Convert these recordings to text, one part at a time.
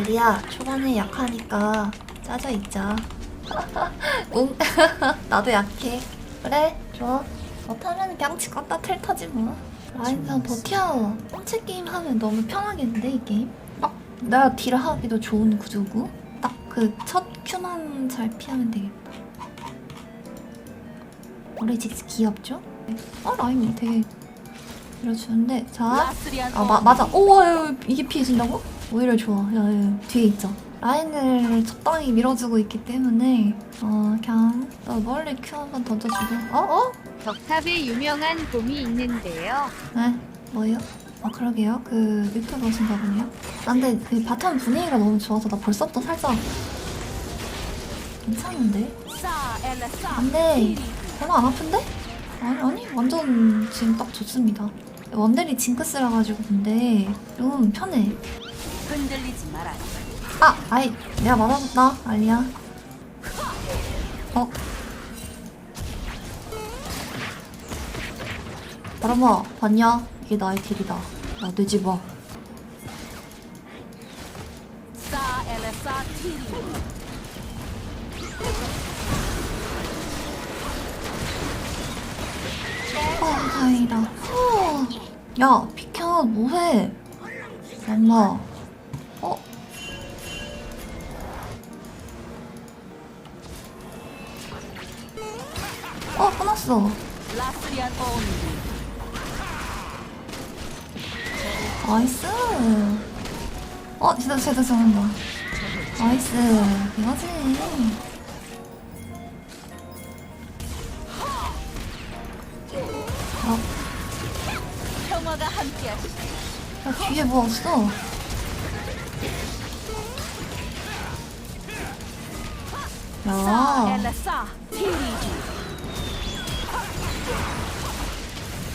알리야 초반에 약하니까 짜져 있자 응? 나도 약해. 그래? 좋아. 못하면 지 껐다 틀 터지 뭐. 라인상 버텨 혼체 게임 하면 너무 편하겠는데 이 게임? 딱 내가 딜 하기도 좋은 구조고? 딱 그 첫 큐만 잘 피하면 되겠다. 우리 직스 귀엽죠? 어 라인 되게 밀어주는데. 자. 라스리안 아 마, 맞아. 오 야, 이게 피해진다고? 오히려 좋아. 야, 야, 뒤에 있죠. 라인을 적당히 밀어주고 있기 때문에 어 그냥 너 멀리 큐 한번 던져주고 어 어? 덕탑에 유명한 곰이 있는데요. 네 뭐예요? 아 그러게요. 그 유튜버신가 보네요. 아, 근데 그 바텀 분위기가 너무 좋아서 나 벌써부터 살짝 괜찮은데? 안돼 별로 안 아픈데? 아니 아니 완전 지금 딱 좋습니다. 원딜이 징크스라 가지고 근데 좀 편해. 흔들리지 마라. 아, 아이, 내가 맞아줬다, 알리야. 어? 바람아, 봤냐? 이게 나의 딜이다. 나 되지 마. 싸 엘레사 티리 아, 다행이다. 후. 야, 비켜, 뭐해? 엄마. 어, 온리 나이스. 어, 진짜 제대로 잡는다. 나이스. 이거지. 어, 함께하시. 야, 뒤에 뭐 없어? 싸 야,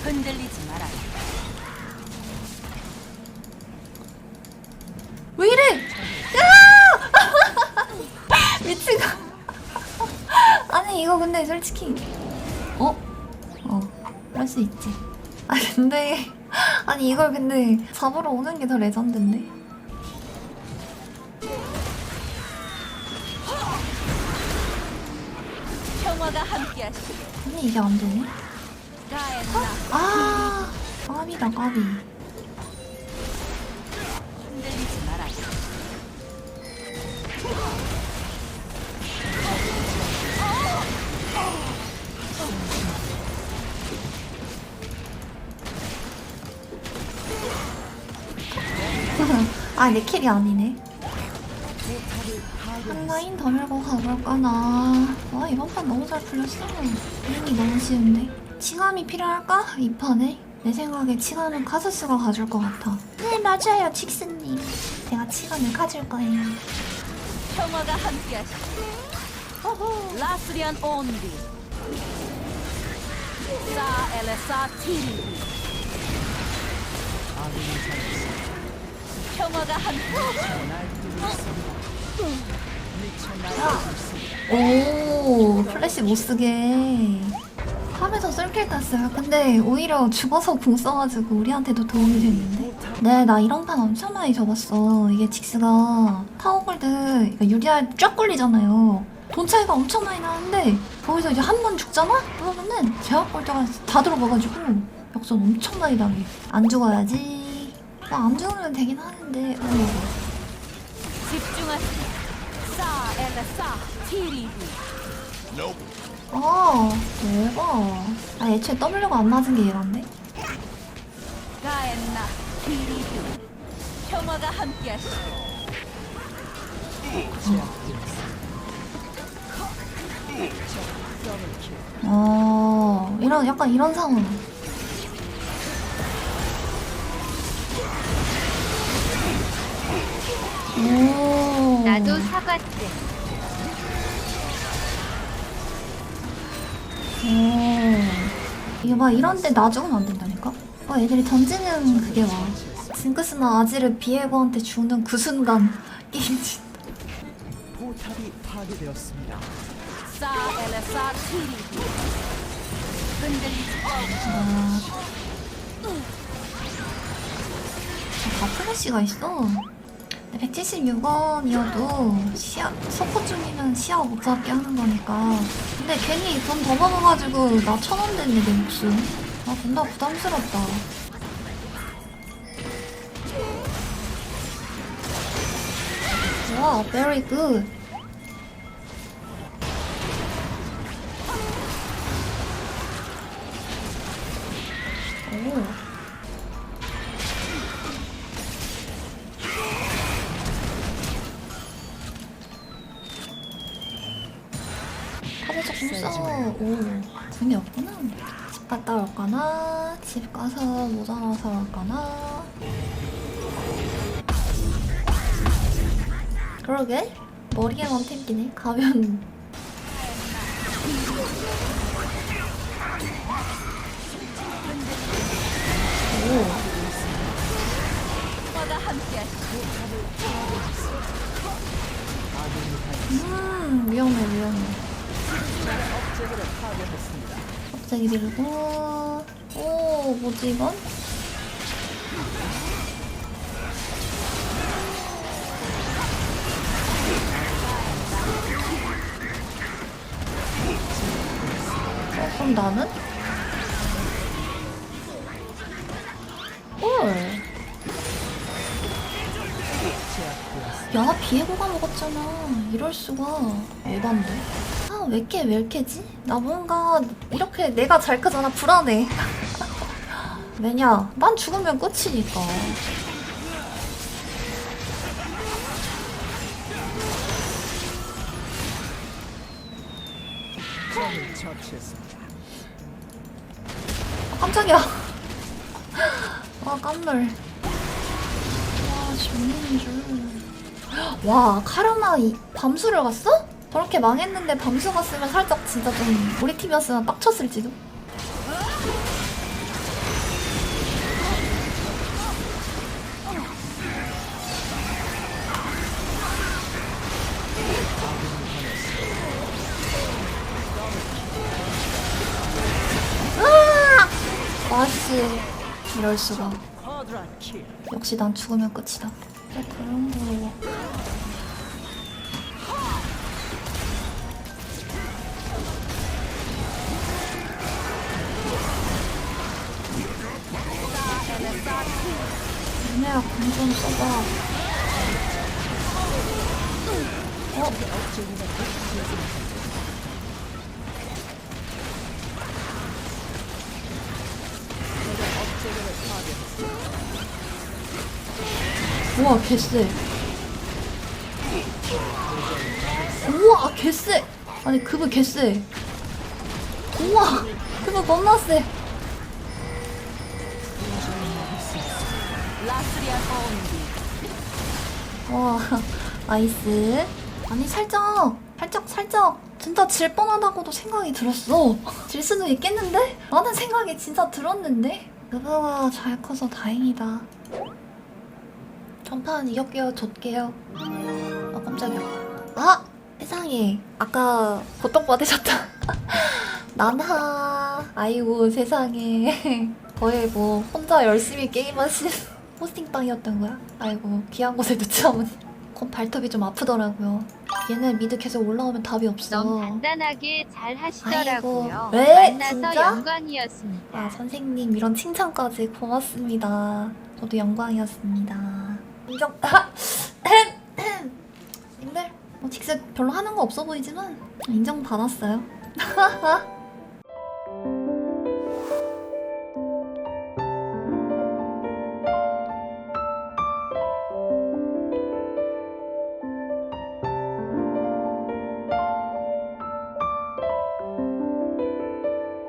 흔들리지 마라. 왜 이래? 야! 미친 거. 아니, 이거 근데 솔직히. 어? 어, 할수 있지. 아, 근데. 아니, 이걸 근데 잡으러 오는 게 더 레전드인데? 평화가 함께하시. 아니, 이게 안 되네? 아, 까비다, 까비. 아, 내 킬이 아니네. 한 라인 더 밀고 가볼까나. 와, 이번 판 너무 잘 풀렸어. 게임이 너무 쉬운데. 치감이 필요할까? 이 판에? 내 생각에 치감은 카스스가 가줄 것 같아. 네, 맞아요, 칙스님. 제가 치감을 가줄 거예요. 평화가 함께하시. 라스리안 온리 싸 엘레사 티리 평화가 함께. 오, 플래시 못 쓰게. 탑에서 쏠킬 땄어요. 근데 오히려 죽어서 궁 써가지고 우리한테도 도움이 됐는데? 네, 나 이런 판 엄청 많이 접었어. 이게 직스가 타워골드 그러니까 유리알 쫙 굴리잖아요. 돈 차이가 엄청 많이 나는데 거기서 이제 한 번 죽잖아? 그러면은 제약골드가 다 들어가가지고 역전 엄청 많이 당해. 안 죽어야지. 나안 죽으면 되긴 하는데. 어. 티리 아, 대박. 아, 애초에 W가 안 맞은 게? 가엔나 티리 평화가 함께하시. 어, 이런, 약간 이런 상황. 오. 나도 사과증. 이거 봐, 이런 때 놔주면 안 된다니까? 어, 애들이 던지는 그게 와. 징크스나 아지를 비에고한테 주는 그 순간 게임 진 포탑이 파괴되었습니다. 아. 다 플래시가 있어. 176원이어도 시야 서포 중이면 시야 못 잡게 하는 거니까. 근데 괜히 돈더 먹어가지고 나 천 원 됐네 내 목숨 아 존나 부담스럽다. 와 very good 카드 조금 써. 오, 돈이 없구나. 집 갔다 올까나? 집 가서 모자라서 올까나? 그러게? 머리에만 탱기네. 가면. 오, 음, 위험해, 위험해. 갑자기 밀고. 오, 뭐지, 이건? 어, 그럼 나는? 헐. 야, 비에고가 먹었잖아. 이럴 수가. 에반데? 아, 왜 이렇게, 왜 이렇게지? 나 뭔가, 이렇게 내가 잘 크잖아. 불안해. 왜냐? 난 죽으면 끝이니까. 아, 깜짝이야. 아, 깜놀. 와, 죽는 줄. 와, 카르마 이, 밤수를 갔어? 저렇게 망했는데 밤수 갔으면 살짝 진짜 좀 우리 팀이었으면 빡쳤을지도. 아! 아씨, 이럴 수가. 역시 난 죽으면 끝이다. 왜 그런 거 공좀 써봐. 어? 우와 개쎄 우와 개쎄 아니 그분 개쎄 우와 그분 겁나 쎄 와 나이스. 아니 살짝 살짝 살짝. 진짜 질 뻔하다고도 생각이 들었어. 질 수도 있겠는데? 라는 생각이 진짜 들었는데? 그거가 잘 커서 다행이다. 전판 이겼게요 졌게요. 아 깜짝이야. 아 세상에. 아까 고통 받으셨다. 난하 아이고 세상에. 거의 뭐 혼자 열심히 게임하시는 호스팅빵이었던 거야 아이고 귀한 곳에 어머니 그럼 발톱이 좀 아프더라고요 얘는 미드 계속 올라오면 답이 없어 너무 단단하게 잘 하시더라고요. 아이고. 왜? 만나서 진짜? 영광이었습니다. 아 선생님 이런 칭찬까지 고맙습니다. 저도 영광이었습니다. 인정. 님들 뭐 직접 별로 하는 거 없어 보이지만 인정 받았어요.